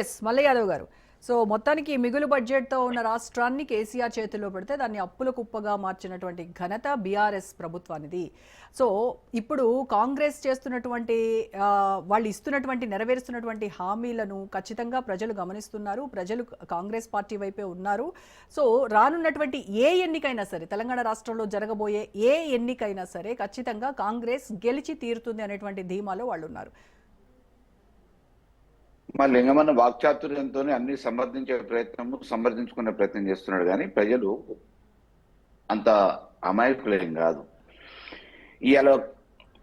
Yes మల్లయాదవ్ గారు. So మొత్తానికి మిగులు బడ్జెట్తో ఉన్న రాష్ట్రాన్ని కేసీఆర్ చేతిలో పెడితే దాన్ని అప్పుల కుప్పగా మార్చినటువంటి ఘనత బీఆర్ఎస్ ప్రభుత్వానిది. సో ఇప్పుడు కాంగ్రెస్ చేస్తున్నటువంటి వాళ్ళు ఇస్తున్నటువంటి నెరవేరుస్తున్నటువంటి హామీలను ఖచ్చితంగా ప్రజలు గమనిస్తున్నారు. ప్రజలు కాంగ్రెస్ పార్టీ వైపే ఉన్నారు. సో రానున్నటువంటి ఏ ఎన్నికైనా సరే తెలంగాణ రాష్ట్రంలో జరగబోయే ఏ ఎన్నికైనా సరే ఖచ్చితంగా కాంగ్రెస్ గెలిచి తీరుతుంది అనేటువంటి ధీమాలో వాళ్ళు ఉన్నారు మా లింగమన్న వాక్చాతుర్యంతో అన్ని సమర్థించే ప్రయత్నం సమర్థించుకునే ప్రయత్నం చేస్తున్నాడు. కానీ ప్రజలు అంత అమాయకులేం కాదు. ఇవాళ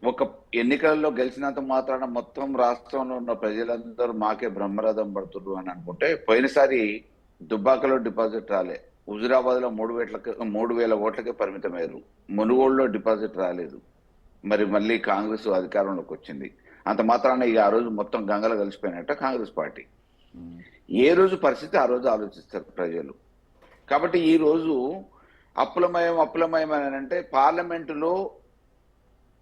ఒక ఎన్నికల్లో గెలిచినంత మాత్రాన మొత్తం రాష్ట్రంలో ఉన్న ప్రజలందరూ మాకే బ్రహ్మరథం పడుతున్నారు అని అనుకుంటే పోయినసారి దుబ్బాకలో డిపాజిట్ రాలే. హుజురాబాద్లో మూడు వేట్లకి మూడు వేల ఓట్లకే పరిమితమయ్యారు. మునుగోడులో డిపాజిట్ రాలేదు. మరి మళ్ళీ కాంగ్రెస్ అధికారంలోకి వచ్చింది. అంత మాత్రాన ఇక ఆ రోజు మొత్తం గంగలో కలిసిపోయినట్ట కాంగ్రెస్ పార్టీ. ఏ రోజు పరిస్థితి ఆ రోజు ఆలోచిస్తారు ప్రజలు. కాబట్టి ఈ రోజు అప్పులమయం అప్పులమయం అని అంటే పార్లమెంటులో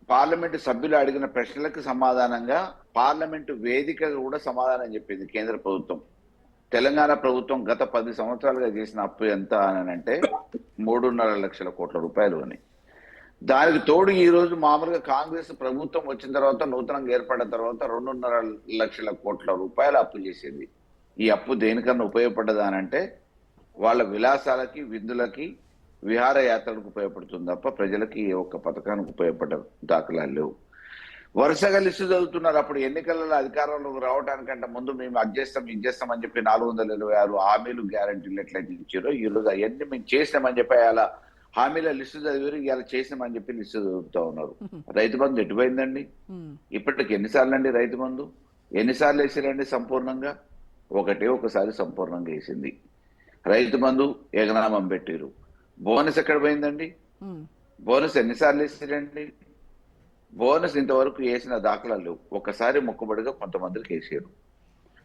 పార్లమెంటు సభ్యులు అడిగిన ప్రశ్నలకు సమాధానంగా పార్లమెంటు వేదికగా కూడా సమాధానం చెప్పింది కేంద్ర ప్రభుత్వం. తెలంగాణ ప్రభుత్వం గత పది సంవత్సరాలుగా చేసిన అప్పు ఎంత అని అంటే మూడున్నర లక్షల కోట్ల రూపాయలు అని. దానికి తోడు ఈ రోజు మామూలుగా కాంగ్రెస్ ప్రభుత్వం వచ్చిన తర్వాత నూతనంగా ఏర్పడిన తర్వాత రెండున్నర లక్షల కోట్ల రూపాయలు అప్పు చేసింది. ఈ అప్పు దేనికన్నా ఉపయోగపడ్డదా అంటే వాళ్ళ విలాసాలకి విందులకి విహారయాత్రలకు ఉపయోగపడుతుంది తప్ప ప్రజలకి ఏ ఒక్క పథకానికి ఉపయోగపడ్డ దాఖలాలు లేవు. వరుసగా లిస్టు చదువుతున్నారు. అప్పుడు ఎన్నికలలో అధికారంలోకి రావడానికంటే ముందు మేము అది చేస్తాం ఇది చేస్తాం అని చెప్పి నాలుగు వందల ఇరవై ఆరు హామీలు గ్యారంటీలు ఎట్లయితే ఇచ్చారో ఈ రోజు అవన్నీ మేము చేసినామని చెప్పి అలా హామీల లిస్టు చదివారు ఇలా చేసినామని చెప్పి లిస్టు చదువుతా ఉన్నారు. రైతు బంధు ఎటుపోయిందండి? ఇప్పటికి ఎన్నిసార్లు అండి రైతు బంధు? ఎన్నిసార్లు వేసారండి సంపూర్ణంగా? ఒకటే ఒకసారి సంపూర్ణంగా వేసింది. రైతు బంధు ఎగనామం పెట్టారు. బోనస్ ఎక్కడ పోయిందండి? బోనస్ ఎన్నిసార్లు వేసారండి? బోనస్ ఇంతవరకు వేసిన దాఖలాలు లేవు. ఒక్కసారి మొక్కుబడిగా కొంతమందికి వేసారు.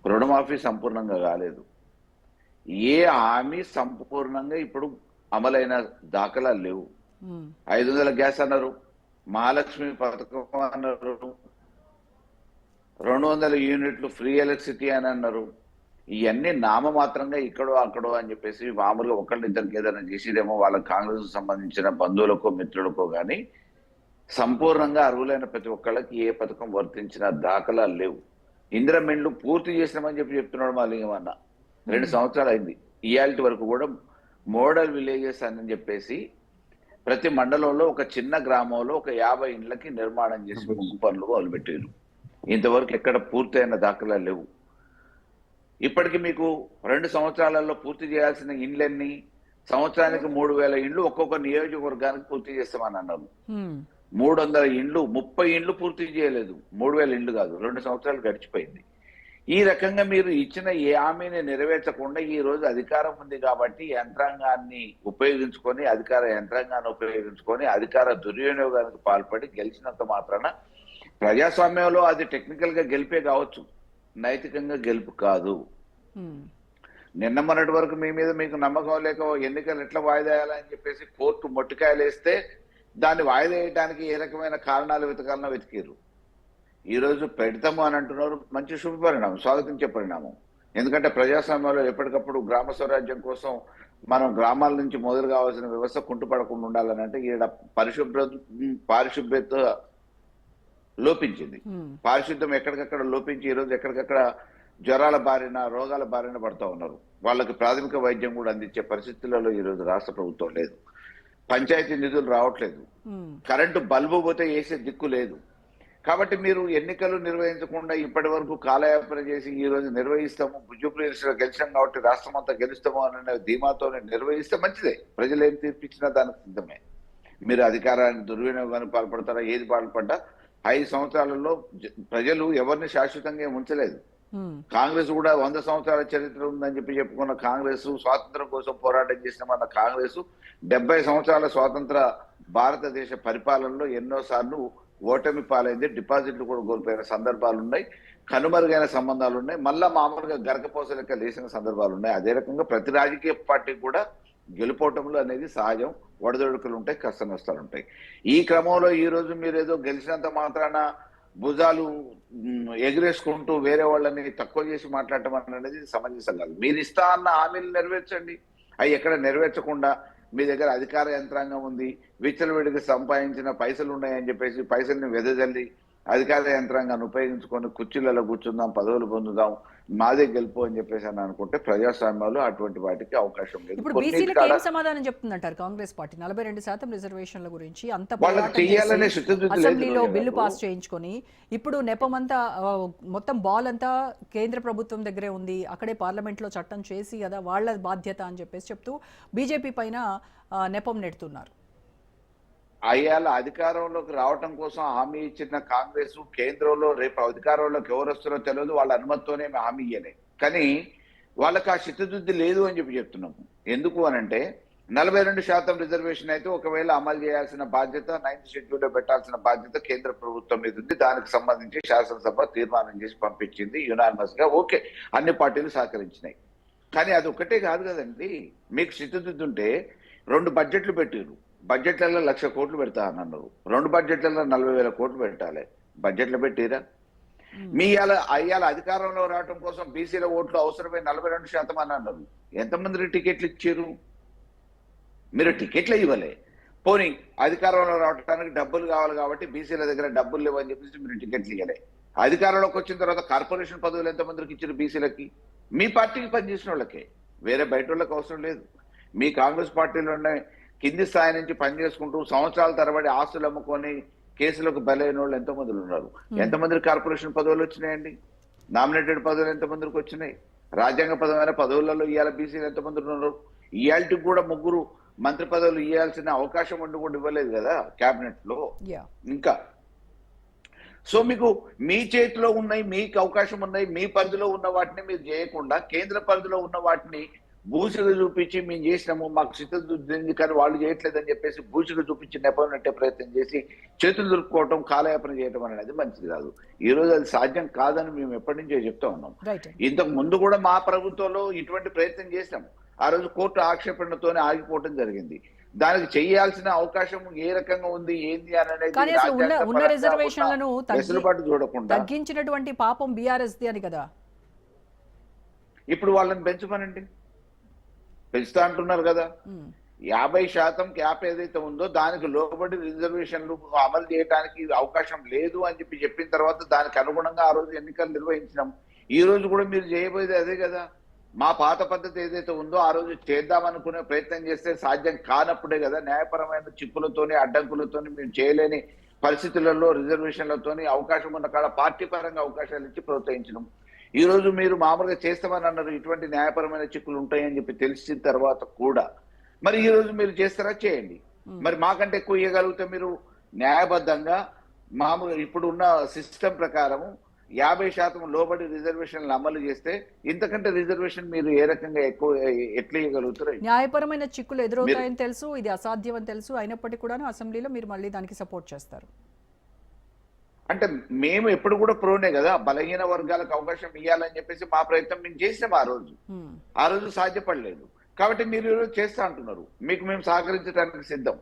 రుణమాఫీ సంపూర్ణంగా కాలేదు. ఏ హామీ సంపూర్ణంగా ఇప్పుడు అమలైన దాఖలాలు లేవు. ఐదు వందల గ్యాస్ అన్నారు మహాలక్ష్మి పథకం అన్నారు రెండు వందల యూనిట్లు ఫ్రీ ఎలక్ట్రిసిటీ అని అన్నారు. ఇవన్నీ నామమాత్రంగా ఇక్కడో అక్కడో అని చెప్పేసి మామూలుగా ఒకళ్ళ ఇద్దరికి ఏదైనా చేసేదేమో వాళ్ళ కాంగ్రెస్ సంబంధించిన బంధువులకో మిత్రులకో కానీ సంపూర్ణంగా అర్హులైన ప్రతి ఒక్కళ్ళకి ఏ పథకం వర్తించిన దాఖలాలు లేవు. ఇందిరమెండ్లు పూర్తి చేసినామని చెప్పి చెప్తున్నాడు మా లింగమన్న రెండు సంవత్సరాలు అయింది. ఇయాల్టి వరకు కూడా మోడల్ విలేజెస్ అని చెప్పేసి ప్రతి మండలంలో ఒక చిన్న గ్రామంలో ఒక యాభై ఇండ్లకి నిర్మాణం చేసి ముగ్గు పనులు మొదలుపెట్టారు. ఇంతవరకు ఎక్కడ పూర్తయిన దాఖలాలు లేవు. ఇప్పటికి మీకు రెండు సంవత్సరాలలో పూర్తి చేయాల్సిన ఇండ్లన్నీ సంవత్సరానికి మూడు వేల ఇండ్లు ఒక్కొక్క నియోజకవర్గానికి పూర్తి చేస్తామని అన్నారు. మూడు వందల ఇండ్లు ముప్పై ఇండ్లు పూర్తి చేయలేదు. మూడు వేల ఇండ్లు కాదు రెండు సంవత్సరాలు గడిచిపోయింది. ఈ రకంగా మీరు ఇచ్చిన ఏ హామీని నెరవేర్చకుండా ఈ రోజు అధికారం ఉంది కాబట్టి యంత్రాంగాన్ని ఉపయోగించుకొని అధికార యంత్రాంగాన్ని ఉపయోగించుకొని అధికార దుర్వినియోగానికి పాల్పడి గెలిచినంత మాత్రాన ప్రజాస్వామ్యంలో అది టెక్నికల్గా గెలిపే కావచ్చు. నైతికంగా గెలుపు కాదు. నిన్న మొన్నటి వరకు మీ మీద మీకు నమ్మకం లేక ఎన్నికలు ఎట్లా వాయిదా వేయాలని చెప్పేసి కోర్టు మొట్టికాయలు వేస్తే దాన్ని వాయిదా వేయడానికి ఏ రకమైన కారణాలు వెతకాలనో వెతికారు ఈ రోజు పెడతాము అని అంటున్నారు మంచి శుభ పరిణామం స్వాగతించే పరిణామం. ఎందుకంటే ప్రజాస్వామ్యంలో ఎప్పటికప్పుడు గ్రామ స్వరాజ్యం కోసం మనం గ్రామాల నుంచి మొదలు కావాల్సిన వ్యవస్థ కుంటుపడకుండా ఉండాలని అంటే ఈడ పరిశుభ్ర పారిశుభ్రత లోపించింది. పారిశుద్ధ్యం ఎక్కడికక్కడ లోపించి ఈరోజు ఎక్కడికక్కడ జ్వరాల బారిన రోగాల బారిన పడుతూ ఉన్నారు. వాళ్ళకి ప్రాథమిక వైద్యం కూడా అందించే పరిస్థితులలో ఈరోజు రాష్ట్ర ప్రభుత్వం లేదు. పంచాయతీ నిధులు రావట్లేదు. కరెంటు బల్బు పోతే వేసే దిక్కు లేదు. కాబట్టి మీరు ఎన్నికలు నిర్వహించకుండా ఇప్పటి వరకు కాలయాపన చేసి ఈ రోజు నిర్వహిస్తాము జూబ్లీహిల్స్లో గెలిచాం కాబట్టి రాష్ట్రం అంతా గెలుస్తాము అనే ధీమాతో నిర్వహిస్తే మంచిదే. ప్రజలు ఏం తీర్పిచ్చినా దానికి సిద్ధమే. మీరు అధికారాన్ని దుర్వినియోగానికి పాల్పడతారా? ఏది పాల్పడ్డా? ఐదు సంవత్సరాలలో ప్రజలు ఎవరిని శాశ్వతంగా ఉంచలేదు కాంగ్రెస్ కూడా వంద సంవత్సరాల చరిత్ర ఉందని చెప్పి చెప్పుకున్న కాంగ్రెస్ స్వాతంత్రం కోసం పోరాటం చేసినామన్న కాంగ్రెస్ డెబ్బై సంవత్సరాల స్వాతంత్ర భారతదేశ పరిపాలనలో ఎన్నో సార్లు ఓటమి పాలైంది డిపాజిట్లు కూడా కోల్పోయిన సందర్భాలు ఉన్నాయి కనుమరుగైన సంబంధాలు ఉన్నాయి మళ్ళా మామూలుగా గరకపోస లెక్క లేచిన సందర్భాలు ఉన్నాయి అదే రకంగా ప్రతి రాజకీయ పార్టీ కూడా గెలుపోవటంలో అనేది సహజం వడదొడుకులు ఉంటాయి కష్ట నష్టాలు ఉంటాయి ఈ క్రమంలో ఈ రోజు మీరు ఏదో గెలిచినంత మాత్రాన భుజాలు ఎగిరేసుకుంటూ వేరే వాళ్ళని తక్కువ చేసి మాట్లాడటం అనేది సమంజసం కాదు. మీరు ఇస్తా అన్న హామీలు నెరవేర్చండి. అవి ఎక్కడ నెరవేర్చకుండా మీ దగ్గర అధికార యంత్రాంగం ఉంది విచ్చలవిడికి సంపాదించిన పైసలు ఉన్నాయని చెప్పేసి పైసల్ని వెదజల్లి అధికార యంత్రాంగాన్ని ఉపయోగించుకొని కుర్చీలలో కూర్చుందాం పదవులు పొందుదాం మాదే గెలుపు అని చెప్పేసి అని అనుకుంటే ప్రజాస్వామ్యాలు అటువంటి వాటికి అవకాశం లేదు. ఇప్పుడు బీసీలకు ఏం సమాధానం చెప్తుందంటారు కాంగ్రెస్ పార్టీ? నలభై రెండు శాతం రిజర్వేషన్ల గురించి అంత అసెంబ్లీలో బిల్లు. పాస్ చేయించుకొని ఇప్పుడు నెపమంతా మొత్తం బాల్ అంతా కేంద్ర ప్రభుత్వం దగ్గరే ఉంది అక్కడే పార్లమెంట్లో చట్టం చేసి కదా వాళ్ళ బాధ్యత అని చెప్పేసి చెప్తూ బీజేపీ పైన నెపం నెడుతున్నారు. అయ్యాల అధికారంలోకి రావటం కోసం హామీ ఇచ్చిన కాంగ్రెస్ కేంద్రంలో రేపు అధికారంలోకి ఎవరు వస్తారో తెలియదు. వాళ్ళ అనుమతితోనే మేము హామీ ఇయ్యలే. కానీ వాళ్ళకి ఆ చిత్తశుద్ధి లేదు అని చెప్పి చెప్తున్నాము. ఎందుకు అనంటే నలభై రెండు శాతం రిజర్వేషన్ అయితే ఒకవేళ అమలు చేయాల్సిన బాధ్యత నైన్త్ షెడ్యూల్లో పెట్టాల్సిన బాధ్యత కేంద్ర ప్రభుత్వం మీద ఉంది. దానికి సంబంధించి శాసనసభ తీర్మానం చేసి పంపించింది. యునానిమస్గా ఓకే. అన్ని పార్టీలు సహకరించినాయి. కానీ అది ఒకటే కాదు కదండి. మీకు చిత్తశుద్ధి ఉంటే రెండు బడ్జెట్లు పెట్టారు బడ్జెట్లలో లక్ష కోట్లు పెడతా అని అన్నారు రెండు బడ్జెట్లలో నలభై వేల కోట్లు పెట్టాలి. బడ్జెట్లు పెట్టిరా? మీ అయ్యాల అధికారంలో రావడం కోసం బీసీల ఓట్లు అవసరమై నలభై రెండు శాతం అని అన్నారు ఎంతమంది టికెట్లు ఇచ్చారు? మీరు టికెట్లు ఇవ్వలే. పోనీ అధికారంలో రావడానికి డబ్బులు కావాలి కాబట్టి బీసీల దగ్గర డబ్బులు లేవని చెప్పేసి మీరు టికెట్లు ఇవ్వలే అధికారంలోకి వచ్చిన తర్వాత కార్పొరేషన్ పదవులు ఎంతమందికి ఇచ్చారు బీసీలకి? మీ పార్టీకి పనిచేసిన వాళ్ళకే. వేరే బయట వాళ్ళకి అవసరం లేదు. మీ కాంగ్రెస్ పార్టీలోనే కింది స్థాయి నుంచి పనిచేసుకుంటూ సంవత్సరాల తరబడి ఆస్తులు అమ్ముకొని కేసులకు బలైన వాళ్ళు ఎంతో మంది ఉన్నారు ఎంతమందికి కార్పొరేషన్ పదవులు వచ్చినాయండి? నామినేటెడ్ పదవులు ఎంతమందికి వచ్చినాయి? రాజ్యాంగ పదమైన పదవులలో ఇవాళ బీసీలు ఎంతమంది ఉన్నారు? ఇవాళకి కూడా ముగ్గురు మంత్రి పదవులు ఇవ్వాల్సిన అవకాశం ఉండి కూడా ఇవ్వలేదు కదా కేబినెట్లో ఇంకా. సో మీకు మీ చేతిలో ఉన్నాయి మీకు అవకాశం ఉన్నాయి మీ పరిధిలో ఉన్న వాటిని మీరు చేయకుండా కేంద్ర పరిధిలో ఉన్న వాటిని బూసిగా చూపించి మేము చేసినాము మాకు చిత్తశుద్ధి కానీ వాళ్ళు చేయట్లేదని చెప్పేసి బూసిగా చూపించి నెపం నెట్టే ప్రయత్నం చేసి చేతులు దులుపుకోవటం కాలయాపన చేయటం అనేది మంచిది కాదు. ఈ రోజు అది సాధ్యం కాదని మేము ఎప్పటి నుంచో చెప్తా ఉన్నాం. ఇంతకు ముందు కూడా మా ప్రభుత్వంలో ఇటువంటి ప్రయత్నం చేశాం ఆ రోజు కోర్టు ఆక్షేపణతోనే ఆగిపోవటం జరిగింది. దానికి చేయాల్సిన అవకాశం ఏ రకంగా ఉంది ఏంది అని రిజర్వేషన్లను చూడకుండా తగ్గించినటువంటి పాపం బీఆర్ఎస్ అని కదా? ఇప్పుడు వాళ్ళని పెంచమనండి పెంచుతా అంటున్నారు కదా. యాభై శాతం క్యాప్ ఏదైతే ఉందో దానికి లోబడి రిజర్వేషన్లు అమలు చేయడానికి అవకాశం లేదు అని చెప్పి చెప్పిన తర్వాత దానికి అనుగుణంగా ఆ రోజు ఎన్నికలు నిర్వహించినాం. ఈ రోజు కూడా మీరు చేయబోయేది అదే కదా. మా పాత పద్ధతి ఏదైతే ఉందో ఆ రోజు చేద్దామనుకునే ప్రయత్నం చేస్తే సాధ్యం కానప్పుడే కదా న్యాయపరమైన చిక్కులతోని అడ్డంకులతోని మేము చేయలేని పరిస్థితులలో రిజర్వేషన్లతోని అవకాశం ఉన్న కాడ పార్టీ పరంగా అవకాశాలు ఇచ్చి ప్రోత్సహించడం ఈ రోజు మీరు మామూలుగా చేస్తామని అన్నారు ఇటువంటి న్యాయపరమైన చిక్కులు ఉంటాయని చెప్పి తెలిసిన తర్వాత కూడా మరి ఈ రోజు మీరు చేస్తారా? చేయండి. మరి మాకంటే ఎక్కువ ఇవ్వగలిగితే మీరు న్యాయబద్ధంగా మామూలు ఇప్పుడు ఉన్న సిస్టమ్ ప్రకారము యాభై శాతం లోబడి రిజర్వేషన్లు అమలు చేస్తే ఇంతకంటే రిజర్వేషన్ మీరు ఏ రకంగా ఎక్కువ ఎట్లా ఇవ్వగలుగుతారు న్యాయపరమైన చిక్కులు ఎదురవుతాయని తెలుసు ఇది అసాధ్యం అని తెలుసు అయినప్పటికీ కూడా అసెంబ్లీలో మీరు మళ్ళీ దానికి సపోర్ట్ చేస్తారు. అంటే మేము ఎప్పుడు కూడా ప్రోనే కదా బలహీన వర్గాలకు అవకాశం ఇవ్వాలని చెప్పేసి మా ప్రయత్నం మేము చేసాం ఆ రోజు. ఆ రోజు సాధ్యపడలేదు. కాబట్టి మీరు ఈరోజు చేస్తా అంటున్నారు. మీకు మేము సహకరించడానికి సిద్ధం.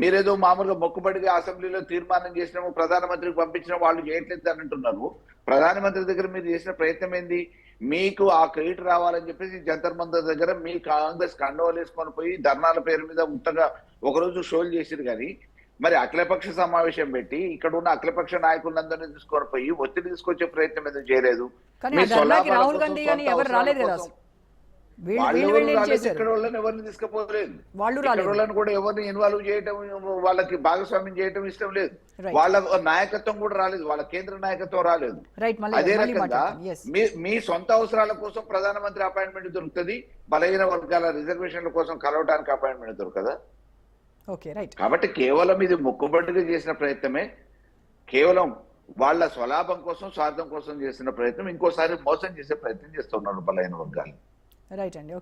మీరేదో మామూలుగా మొక్కుబడిగా అసెంబ్లీలో తీర్మానం చేసినాము ప్రధానమంత్రికి పంపించిన వాళ్ళు చేయట్లేదు అని అంటున్నారు. ప్రధానమంత్రి దగ్గర మీరు చేసిన ప్రయత్నం ఏంది? మీకు ఆ క్రెడిట్ రావాలని చెప్పేసి జంతర్ మంతర్ దగ్గర మీ కాంగ్రెస్ కండోలు వేసుకొని పోయి ధర్నాల పేరు మీద ఉత్తగా ఒకరోజు షోలు చేసిరు కానీ మరి అఖిలపక్ష సమావేశం పెట్టి ఇక్కడ ఉన్న అఖిలపక్ష నాయకులందరినీ తీసుకొని పోయి ఒత్తిడి తీసుకొచ్చే ప్రయత్నం ఎందుకు చేయలేదు? రాహుల్ గాంధీ ఎవరు రాలేదు కదా ఇక్కడ వాళ్ళని ఎవరిని తీసుకుపోలేదు. వాళ్ళని కూడా ఎవరిని ఇన్వాల్వ్ చేయటం వాళ్ళకి భాగస్వామ్యం చేయటం ఇష్టం లేదు. వాళ్ళ నాయకత్వం కూడా రాలేదు వాళ్ళ కేంద్ర నాయకత్వం రాలేదు. అదే రకంగా మీ మీ సొంత అవసరాల కోసం ప్రధానమంత్రి అపాయింట్మెంట్ దొరుకుతుంది బలహీన వర్గాల రిజర్వేషన్ల కోసం కలవటానికి అపాయింట్మెంట్ దొరకదా? కాబట్టి కేవలం ఇది మొక్కుబడిగా చేసిన ప్రయత్నమే. కేవలం వాళ్ళ స్వలాభం కోసం స్వార్థం కోసం చేసిన ప్రయత్నం ఇంకోసారి మోసం చేసే ప్రయత్నం చేస్తున్నారు బలహీన వర్గాలు. రైట్ అండి